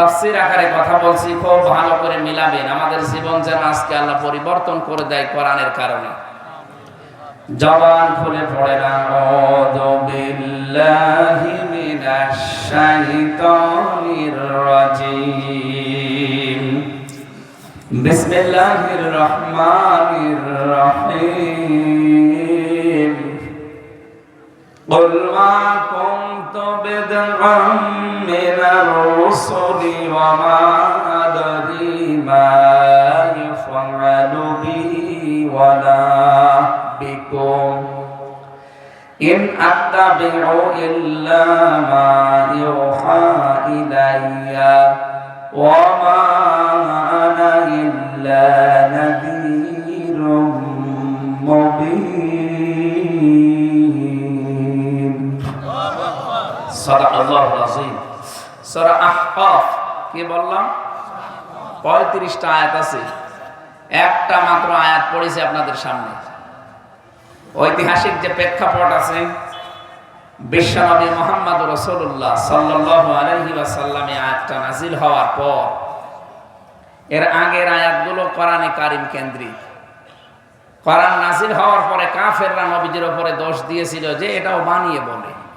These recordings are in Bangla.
তাফসির আকারে কথা বলছি, খুব ভালো করে মিলাবেন। আমাদের জীবন যেন আজকে আল্লাহ পরিবর্তন করে দেয় কোরআনের কারণে। জবান খুলে পড়ে না। বিল্লাহি মিনাশ শাইতানির রাজিম। বিসমিল্লাহির রহমানির রহিম। قل ما كنت بدعا من الرسل وما أدري ما يفعل بي ولا بكم. إن أتبع إلا ما يوحى إلي وما أنا إلا পঁয়ত্রিশটা আয়াত আছে। একটা মাত্র আয়াত পড়েছে আপনাদের সামনে। ঐতিহাসিক যে প্রেক্ষাপট আছে, বিশ্বনবী মোহাম্মদ রসুল্লাহ আয়াতটা নাজিল হওয়ার পর, এর আগের আয়াতগুলো কোরআনে কারিম কেন্দ্রিক। হওয়ার পরে কাফেররা নবীজির ওপরে দোষ দিয়েছিল যে এটাও বানিয়ে বলে।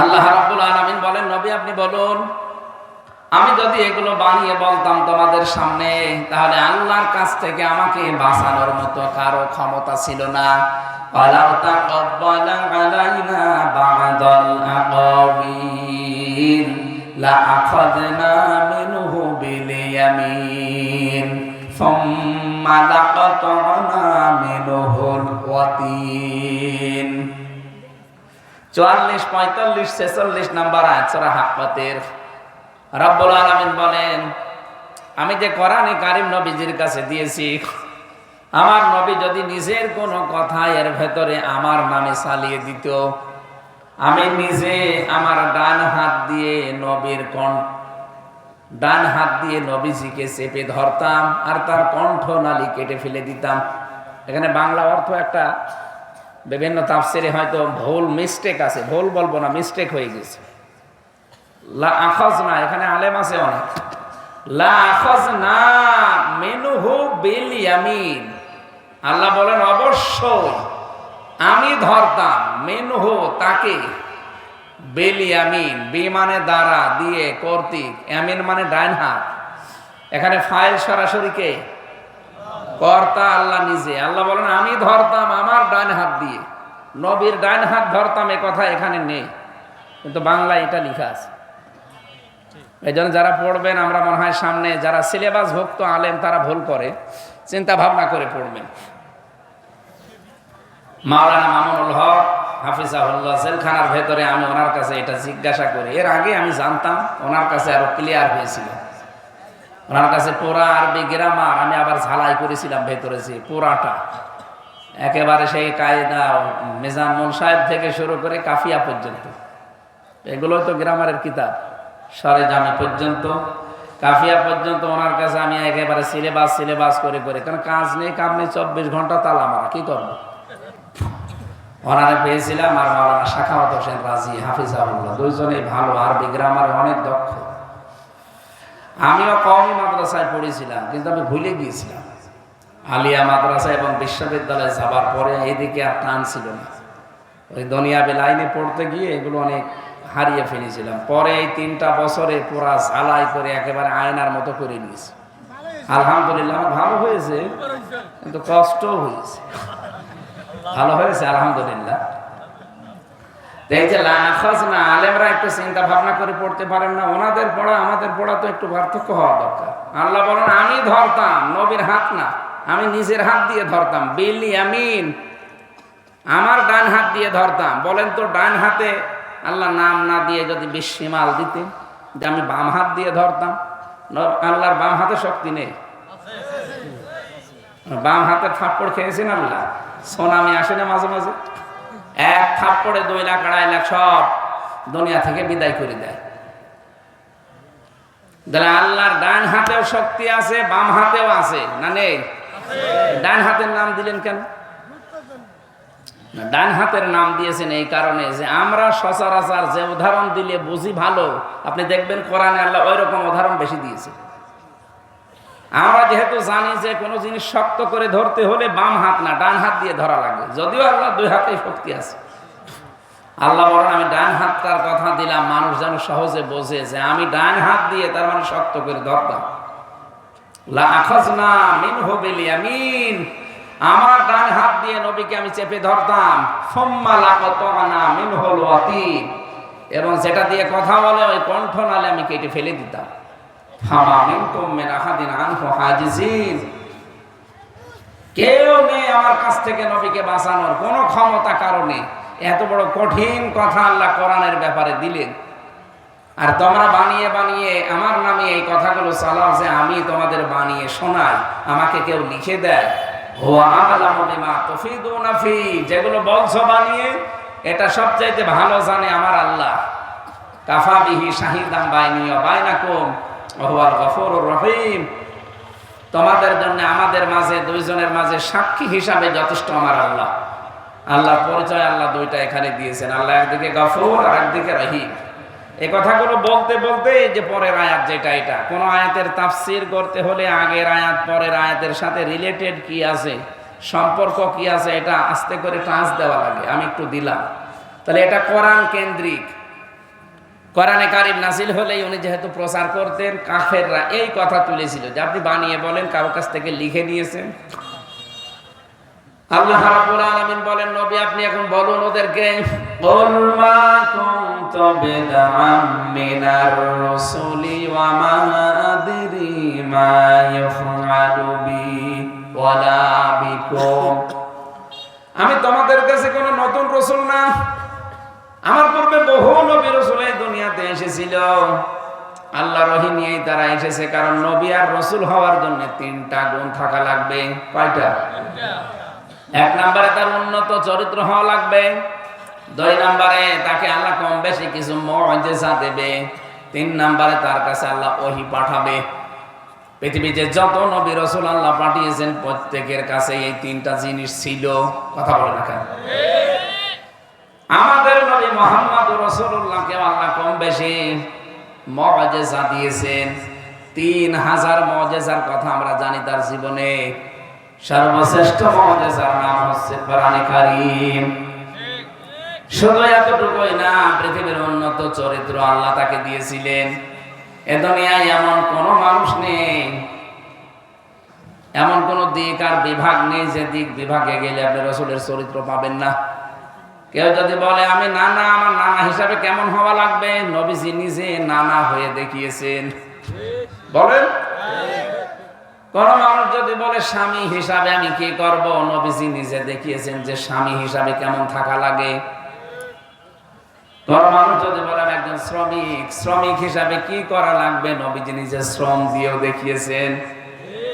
আল্লাহ রাব্বুল আলামিন বলেন, নবী আপনি বলুন, আমি যদি এগুলো বানিয়ে বলতাম তোমাদের সামনে, তাহলে আল্লাহর কাছ থেকে আমাকে বাঁচানোর মতো কারও ক্ষমতা ছিল না। ওয়ালাউ তাকাব্বালা আলাইনা বা'দাল আকাবিল লা আখাযনা মিনহু বিল ইয়ামিন সুম্মা লাকাতানা চুয়াল্লিশ পঁয়তাল্লিশ, ছেচল্লিশ নাম্বার আয়াতরা হাকপাতের রব্বুল আলমিন বলেন, আমি যে কোরআনে কারিম নবীজির কাছে দিয়েছি, আমার নবী যদি নিজের কোনো কথা এর ভেতরে আমার নামে চালিয়ে দিত আমি নিজে আমার ডান হাত দিয়ে নবীর কণ্ঠ, ডান হাত দিয়ে নবীজিকে চেপে ধরতাম আর তার কণ্ঠ নালি কেটে ফেলে দিতাম। এখানে বাংলা অর্থ একটা বিভিন্ন তাফসিরে হয়তো ভুল মিস্টেক আছে, ভুল বলব না মিস্টেক হয়ে গেছে। লা আখজ না এখানে আলেম আছে অনেক। লা আখজ না মেনুহু বিল ইয়ামিন। আল্লাহ বলেন, অবশ্যই আমি ধরতাম, মেনুহু তাকে বেল ইয়ামিন বি মানে দ্বারা দিয়ে কর্তৃক ইয়ামিন মানে ডাইন হাত। এখানে ফাইল সরাসরি কে? কর্তা আল্লাহ নিজে। আল্লাহ বলেন, আমি ধরতাম আমার ডান হাত দিয়ে। নবীর ডান হাত ধরতাম, এ কথা এখানে নেই। কিন্তু বাংলায় এটা লেখা আছে। এই জন্য যারা পড়বেন, আমরা মনে হয় সামনে যারা সিলেবাস ভুক্ত আলেম, তারা ভুল করে। চিন্তা ভাবনা করে পড়বেন। মাওলানা মামুনুল হক হাফিজাহুল্লাহ জেলখানার ভেতরে আমি ওনার কাছে এটা জিজ্ঞাসা করি। এর আগে আমি জানতাম ওনার কাছে আরও ক্লিয়ার হয়েছিল। ওনার কাছে পোড়া আরবি গ্রামার আমি আবার ঝালাই করেছিলাম ভেতরে যে পোড়াটা একেবারে সেই কায়দা মেজান মন সাহেব থেকে শুরু করে কাফিয়া পর্যন্ত। এগুলো তো গ্রামারের কিতাব। সরে জামি পর্যন্ত। কাফিয়া পর্যন্ত ওনার কাছে আমি একেবারে সিলেবাস সিলেবাস করে করে। কারণ কাজ নেই, কাম নেই, চব্বিশ ঘণ্টা তালা মারা, কি করব? ওনারে পেয়েছিলাম আর মাওলানা শাখাওয়াত হোসেন রাজি, হাফিজাহুল্লাহ। দুইজনেই ভালো আরবি গ্রামারে অনেক দক্ষ। আমিও কমই মাদ্রাসায় পড়েছিলাম, কিন্তু আমি ভুলে গিয়েছিলাম। আলিয়া মাদ্রাসা এবং বিশ্ববিদ্যালয়ে যাবার পরে এইদিকে আর টান ছিল না। ওই দুনিয়াবি লাইনে পড়তে গিয়ে এগুলো অনেক হারিয়ে ফেলেছিলাম। পরে এই তিনটা বছরে পুরা ঝালাই করে একেবারে আয়নার মতো করে নিয়েছি। আলহামদুলিল্লাহ ভালো হয়েছে, কিন্তু কষ্টও হয়েছে। ভালো হয়েছে, আলহামদুলিল্লাহ। এই যে না, আলেমরা একটু চিন্তা ভাবনা করে পড়তে পারেন না, ওনাদের পড়া, আমাদের পড়া তো একটু পার্থক্য হওয়া দরকার। আল্লাহ বলেন, আমি ধরতাম, নবীর হাত না, আমি নিজের হাত দিয়ে ধরতাম, বিলি আমিন আমার ডান হাত দিয়ে ধরতাম। বলেন তো, ডান হাতে আল্লাহ নাম না দিয়ে যদি বিশ্বমাল দিতে যে আমি বাম হাত দিয়ে ধরতাম আল্লাহর বাম হাতে শক্তি নেই। বাম হাতে থাপ্পড় খেয়েছেন আল্লাহ? সোনামি আসে না মাঝে মাঝে? এক থাপ্পড়ে দুই লাখ, আড়াই লাখ সব দুনিয়া থেকে বিদায় করে দেয়। তাহলে আল্লাহর ডান হাতেও শক্তি আছে, বাম হাতেও আছে, না নেই? ডান হাতের নাম দিলেন কেন? ডান হাতের নাম দিয়েছেন এই কারণে যে আমরা সচরাচর যে উদাহরণ দিলে বুঝি ভালো। আপনি দেখবেন কোরআনে আল্লাহ ওই রকম উদাহরণ বেশি দিয়েছে। আমরা যেহেতু জানি যে কোনো জিনিস শক্ত করে ধরতে হলে বাম হাত না, ডান হাত দিয়ে ধরা লাগবে। যদিও আল্লাহ দুই হাতেই শক্তি আছে। আল্লাহ বলেন, আমি ডান হাতটার কথা দিলাম, মানুষ যেন সহজে বোঝে যে আমি ডান হাত দিয়ে তার মানে শক্ত করে ধরতাম। আমার ডান হাত দিয়ে নবীকে আমি চেপে ধরতাম। এবং যেটা দিয়ে কথা বলে, ওই কণ্ঠ নালে আমি কেটে ফেলে দিতাম। কেউ নেই আমার কাছ থেকে নবীকে বাঁচানোর ক্ষমতা কারণে এত বড় কঠিন কথা আল্লাহ কোরআনের ব্যাপারে দিলেন। আর তোমরা বানিয়ে বানিয়ে আমার নামে এই কথাগুলো চালাও যে আমি তোমাদের বানিয়ে শোনাই, আমাকে কেউ লিখে দেয়। যেগুলো বলছো বানিয়ে, এটা সবচাইতে ভালো জানে আমার আল্লাহ। কাফা বিহি শাহিদাম বাইনি ও বাইনাকুম। ওহুয়াল গফুরুর রহিম তোমাদের জন্য আমাদের মাঝে, দুইজনের মাঝে সাক্ষী হিসাবে যথেষ্ট আমার আল্লাহ। আল্লাহর পরিচয় আল্লাহ দুইটা এখানে দিয়েছেন। আল্লাহ একদিকে গফুর আর একদিকে রহিম। এই কথাগুলো বলতে বলতে যে পরের আয়াত যেটা এটা, কোন আয়াতের তাফসির করতে হলে আগের আয়াত, পরের আয়াতের সাথে রিলেটেড কি আছে, সম্পর্ক কি আছে, এটা আস্তে করে টাঁচ দেওয়া লাগে। আমি একটু দিলাম। তাহলে এটা কোরআন কেন্দ্রিক। কোরআনে কারিম নাসিল হলেই উনি যেহেতু প্রচার করতেন কাফেররা এই কথা তুলেছিল যে আপনি বানিয়ে বলেন কারও কাছ থেকে লিখে নিয়েছেন। আল্লাহ রাব্বুল আলামিন বলেন নবী আপনি এখন বলুন ওদেরকে কুল মা কুনতু বিদআম মিনার রাসূলি ওয়া মা আদরি মা ইফআলু বি ওয়ালা বিকুম। আমি তোমাদের কাছে কোনো নতুন রসুল না। আমার পূর্বে বহু নবী রসুল এই এসেছিল আল্লাহ রহি নিয়েই তারা এসেছে, কারণ নবী আর রসুল হওয়ার জন্য তিনটা গুণ থাকা লাগবে। কয়টা? এক নম্বরে তার উন্নত চরিত্র হওয়া লাগবে। দুই নম্বরে তাকে আল্লাহ কম বেশি কিছু মজেসা দেবে। তিন নম্বরে তার কাছে আল্লাহ ওহি পাঠাবে। পৃথিবীতে যত নবী রসুল আল্লাহ পাঠিয়েছেন, প্রত্যেকের কাছে এই তিনটা জিনিস ছিল। কথা বলে আমাদের মোহাম্মদ রসুল্লাহকে আল্লাহ কম বেশি মজেসা দিয়েছেন। তিন হাজার মজেসার কথা আমরা জানি তার জীবনে। সর্বশ্রেষ্ঠ মজেসার নাম হচ্ছে কারীম। শুধু এতটুকুই না, পৃথিবীর উন্নত চরিত্র আল্লাহ তাকে দিয়েছিলেন। এ দুনিয়ায় এমন কোন মানুষ নেই, এমন কোন দিক আর বিভাগ নেই যে দিক বিভাগে গেলে আপনি রসুলের চরিত্র পাবেন না। কেউ যদি বলে, আমি নানা, আমার নানা হিসাবে কেমন হওয়া লাগবে? নবীজি নিজে নানা হয়ে দেখিয়েছেন। বলেন? কোন মানুষ যদি বলে, স্বামী হিসাবে আমি কি করব? নবীজি নিজে দেখিয়েছেন যে স্বামী হিসাবে কেমন থাকা লাগে। কোন মানুষ যদি বলে, আমি একজন শ্রমিক শ্রমিক হিসাবে কি করা লাগবে? নবীজি নিজে শ্রম দিয়েও দেখিয়েছেন।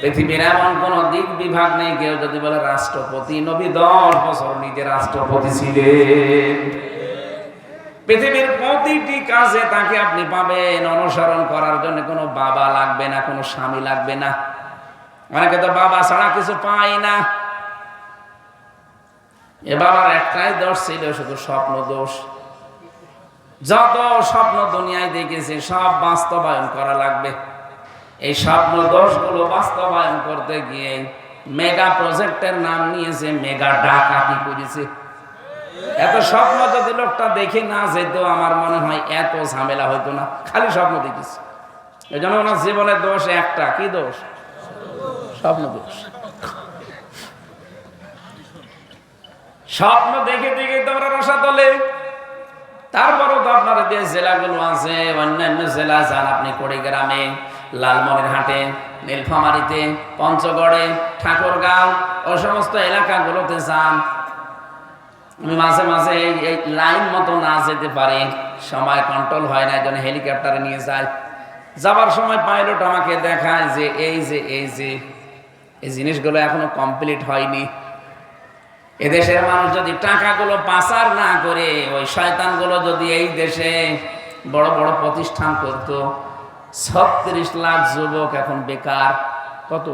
পৃথিবীর এমন কোন দিক বিভাগ নেই, কেউ যদি বলে রাষ্ট্রপতি, নবী দশ বছর নিজে রাষ্ট্রপতি ছিলেন। পৃথিবীর প্রতিটি কাজে তাকে আপনি পাবেন, অনুসরণ করার জন্য কোনো বাবা লাগবে না, কোনো স্বামী লাগবে না। অনেকে তো বাবা ছাড়া কিছু পাই না। এ বাবার একটাই দোষ ছিল, শুধু স্বপ্ন দোষ। যত স্বপ্ন দুনিয়ায় দেখেছে, সব বাস্তবায়ন করা লাগবে। এই স্বপ্ন দোষগুলো বাস্তবায়ন করতে গিয়ে মেগা প্রজেক্টের নাম নিয়েছে, মেগা ডাকাতি করেছে। এত স্বপ্ন যদি লোকটা দেখে না যেত, আমার মনে হয় এত ঝামেলা হইতো না। খালি স্বপ্ন দেখিস এই জন্য ওনার জীবনের দোষ একটা। কি দোষ? স্বপ্ন দোষ। স্বপ্ন দেখে দেখে তোমরা রসা তোলে। তারপরও তো আপনার যে জেলাগুলো আছে, অন্যান্য জেলা যান আপনি কুড়িগ্রামে লালমনিরহাটে নীলফামারিতে, পঞ্চগড়ে, ঠাকুরগাঁও, ও সমস্ত এলাকাগুলোতে যান। আমি মাঝে মাঝে এই লাইন মতো না যেতে পারি, সময় কন্ট্রোল হয় না এই জন্য হেলিকপ্টারে নিয়ে যায় যাবার সময় পাইলট আমাকে দেখায় যে এই যে এই যে, এই জিনিসগুলো এখনও কমপ্লিট হয়নি। এদেশের মানুষ যদি টাকাগুলো পাচার না করে, ওই শয়তানগুলো যদি এই দেশে বড় বড় প্রতিষ্ঠান করত ছত্রিশ লাখ যুবক এখন বেকার। কত?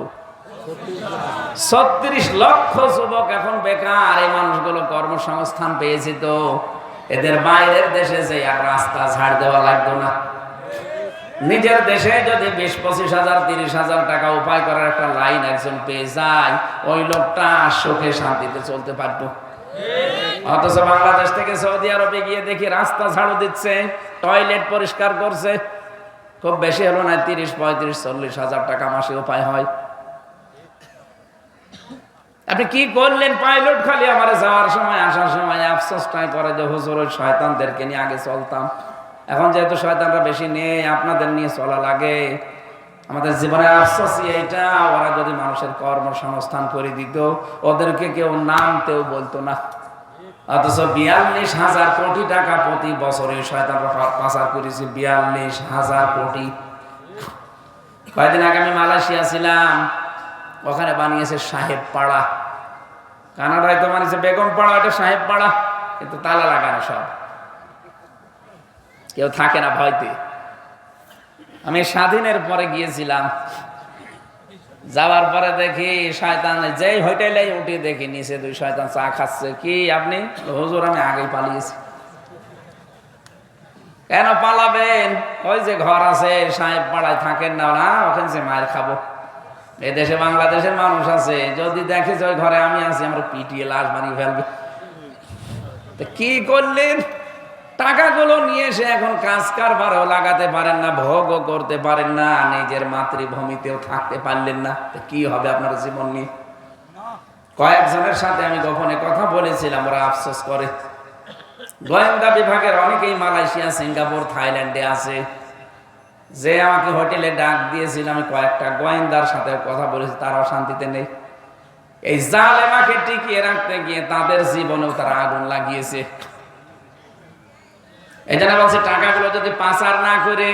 ছত্রিশ লক্ষ যুবক এখন বেকার। এই মানুষগুলো কর্মসংস্থান পেয়েছে তো। এদের বাইরের দেশে যে আর রাস্তা ঝাড় দেওয়া লাগতো না। নিজের দেশে যদি বিশ, পঁচিশ হাজার, তিরিশ হাজার টাকা উপায় করার একটা লাইন একজন পেয়ে যায়, ওই লোকটা সুখে শান্তিতে চলতে পারতো। অথচ বাংলাদেশ থেকে সৌদি আরবে গিয়ে দেখি রাস্তা ঝাড়ু দিচ্ছে, টয়লেট পরিষ্কার করছে খুব বেশি হলো না, তিরিশ, পঁয়ত্রিশ, চল্লিশ হাজার টাকা মাসে উপায় হয়। আপনি কি করলেন? পাইলট খালি আমার যাওয়ার সময়, আসার সময় আফসোসটাই করে যে হুজুর ওই শয়তানদেরকে নিয়ে আগে চলতাম। এখন যেহেতু শয়তানরা বেশি নেই, আপনাদের নিয়ে চলা লাগে। আমাদের জীবনে আফসোস এইটা, ওরা যদি মানুষের কর্মসংস্থান করে দিত, ওদেরকে কেউ নামতেও বলতো না। অথচ বিয়াল্লিশ হাজার কোটি টাকা প্রতি বছরে শয়তানরা পা- পাচার করেছে বিয়াল্লিশ হাজার কোটি। কয়েকদিন আগে আমি মালয়েশিয়া ছিলাম, ওখানে বানিয়েছে সাহেব পাড়া কানাডায় তো বানিয়েছে বেগম পাড়া এটা সাহেব পাড়া কিন্তু তালা লাগানো সব। কেউ থাকে না ভয়তে। আমি স্বাধীনের পরে গিয়েছিলাম। যাওয়ার পরে দেখি শয়তান যেই হোটেলে উঠে দেখি নিচে দুই শয়তান চা খাচ্ছে। কি আপনি? হুজুর, আমি আগেই পালিয়েছি। কেন পালাবেন? ওই যে ঘর আছে, সাহেব পাড়ায় থাকেন না না, ওখানে যে মায়ের খাব। এই দেশে বাংলাদেশের মানুষ আছে, যদি দেখে যে ওই ঘরে আমি আছি, আমার পিটিয়ে লাশ বানিয়ে ফেলবে। কি করলেন? টাকাগুলো নিয়ে এসে এখন কাজ কারবারও লাগাতে পারেন না, ভোগও করতে পারেন না, নিজের মাতৃভূমিতেও থাকতে পারলেন না। কি হবে আপনার জীবন নিয়ে? কয়েকজনের সাথে আমি গোপনে কথা বলেছিলাম, ওরা আফসোস করে। গোয়েন্দা বিভাগের অনেকেই মালয়েশিয়া, সিঙ্গাপুর, থাইল্যান্ডে আছে। যে আমাকে হোটেলে ডাক দিয়েছিল, আমি কয়েকটা গোয়েন্দার সাথে কথা বলেছি তারাও শান্তিতে নেই। এই জালেমাকে টিকিয়ে রাখতে গিয়ে তাদের জীবনেও তারা আগুন লাগিয়েছে। এই জন্য বলছে, টাকাগুলো যদি পাচার না করে,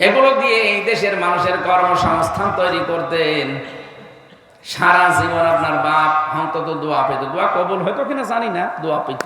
এগুলো দিয়ে এই দেশের মানুষের কর্মসংস্থান তৈরি করতেন। সারা জীবন আপনার বাপ অন্তত দোয়া পেত। দোয়া কবল হয়তো কিনা জানি না, দোয়া পেত।